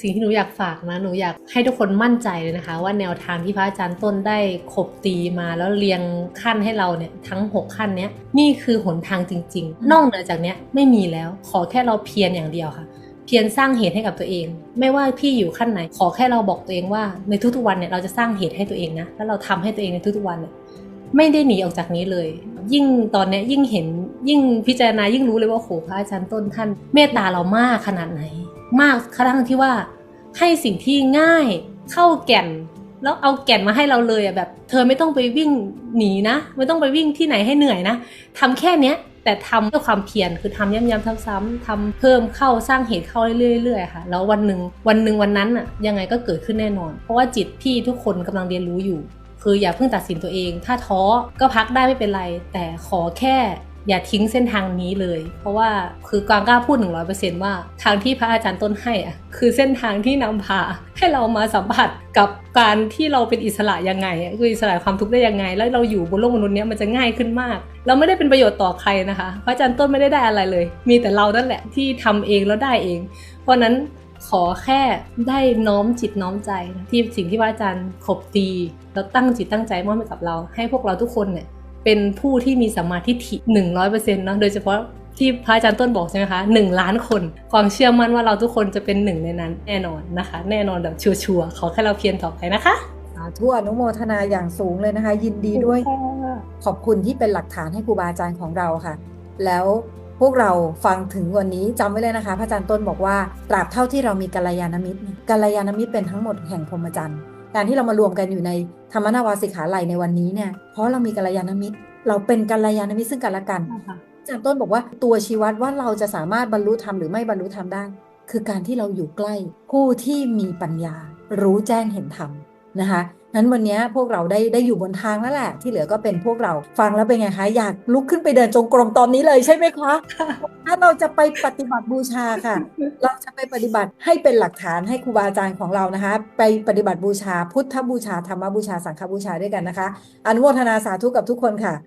สิ่งที่หนูอยากฝากนะหนูอยากให้ทุกคนมั่นใจเลยนะคะ ว่าแนวทางที่พระอาจารย์ต้นได้ขบตีมาแล้วเรียงขั้นให้เราเนี่ยทั้ง 6 ขั้นเนี้ยนี่คือหนทางจริง ๆ นอกเหนือจากเนี้ยไม่มีแล้วขอแค่เราเพียรอย่างเดียวค่ะ เพียรสร้างเหตุให้กับตัวเอง ไม่ว่าพี่อยู่ขั้นไหน ขอแค่เราบอกตัวเองว่าในทุกๆวันเนี่ยเราจะสร้างเหตุให้ตัวเองนะแล้วเราทำให้ตัวเองในทุกๆวันเนี่ยไม่ได้หนีออกจากนี้เลย ยิ่งตอนเนี้ยยิ่งเห็น ยิ่งพิจารณายิ่งรู้เลยว่าโหพระอาจารย์ต้นท่าน เมตตาเรามากขนาดไหน มากกระทั่งที่ว่าให้สิ่งที่ง่ายเข้าแก่น แล้วเอาแก่นมาให้เราเลยอะแบบ เธอไม่ต้องไปวิ่งหนีนะ ไม่ต้องไปวิ่งที่ไหนให้เหนื่อยนะทำแค่เนี้ยแต่ทำด้วยความเพียรคือทำย้ำๆซ้ำๆทำเพิ่มเข้าสร้างเหตุเข้าเรื่อยๆค่ะแล้ววันหนึ่งวันหนึ่งวันนั้นอะยังไงก็เกิดขึ้นแน่นอน เพราะว่าจิตพี่ทุกคนกำลังเรียนรู้อยู่ คืออย่าเพิ่งตัดสินตัวเอง ถ้าท้อก็พักได้ไม่เป็นไร แต่ขอแค่ อย่าทิ้งเส้นทางนี้เลย เพราะว่าคือกวางกล้าพูด 100%ว่าทางที่พระอาจารย์ต้นให้อะคือเส้นทางที่นำพาให้เรามาสัมผัสกับการที่เราเป็นอิสระยังไงคืออิสระความทุกข์ได้ยังไง แล้วเราอยู่บนโลกมนุษย์เนี้ยมันจะง่ายขึ้นมาก เราไม่ได้เป็นประโยชน์ต่อใครนะคะ พระอาจารย์ต้นไม่ได้ได้อะไรเลย มีแต่เรานั่นแหละที่ทำเองแล้วได้เอง เพราะนั้นขอแค่ได้น้อมจิตน้อมใจที่สิ่งที่พระอาจารย์ขบตีแล้วตั้งจิตตั้งใจมอบให้กับเรา ให้พวกเราทุกคนเนี่ย เป็นผู้ที่มีสัมมาทิฏฐิหนึ่งร้อยเปอร์เซ็นต์เนาะโดยเฉพาะที่พระอาจารย์ต้นบอกใช่ไหมคะหนึ่งล้านคน ความเชื่อมั่นว่าเราทุกคนจะเป็นหนึ่งในนั้นแน่นอนนะคะ แน่นอนแบบชัวร์ๆขอแค่เราเพียรต่อไปนะคะสาธุอนุโมทนาอย่างสูงเลยนะคะ ยินดีด้วย ขอบคุณที่เป็นหลักฐานให้ครูบาอาจารย์ของเราค่ะ แล้วพวกเราฟังถึงวันนี้จำไว้เลยนะคะ พระอาจารย์ต้นบอกว่าตราบเท่าที่เรามีกัลยาณมิตรเนี่ยกัลยาณมิตรเป็นทั้งหมดแห่งพรหมจรรย์ การที่เรามารวมกันอยู่ในธรรมนาวาสิกขาไหลในวันนี้เนี่ย เพราะเรามีกัลยาณมิตร เราเป็นกัลยาณมิตรซึ่งกันและกันอาจารย์ต้นบอกว่าตัวชี้วัดว่าเราจะสามารถบรรลุธรรมหรือไม่บรรลุธรรมได้ คือการที่เราอยู่ใกล้ผู้ที่มีปัญญา รู้แจ้งเห็นธรรมนะคะนั้นวันนี้พวกเราได้ได้อยู่บนทางแล้วแหละ ที่เหลือก็เป็นพวกเราฟังแล้วเป็นไงคะ อยากลุกขึ้นไปเดินจงกรมตอนนี้เลยใช่ไหมคะถ้าเราจะไปปฏิบัติบูชาค่ะ เราจะไปปฏิบัติให้เป็นหลักฐานให้ครูบาอาจารย์ของเรานะคะ ไปปฏิบัติบูชา พุทธบูชาธรรมบูชาสังฆบูชาด้วยกันนะคะ อนุโมทนาสาธุกับทุกคนค่ะ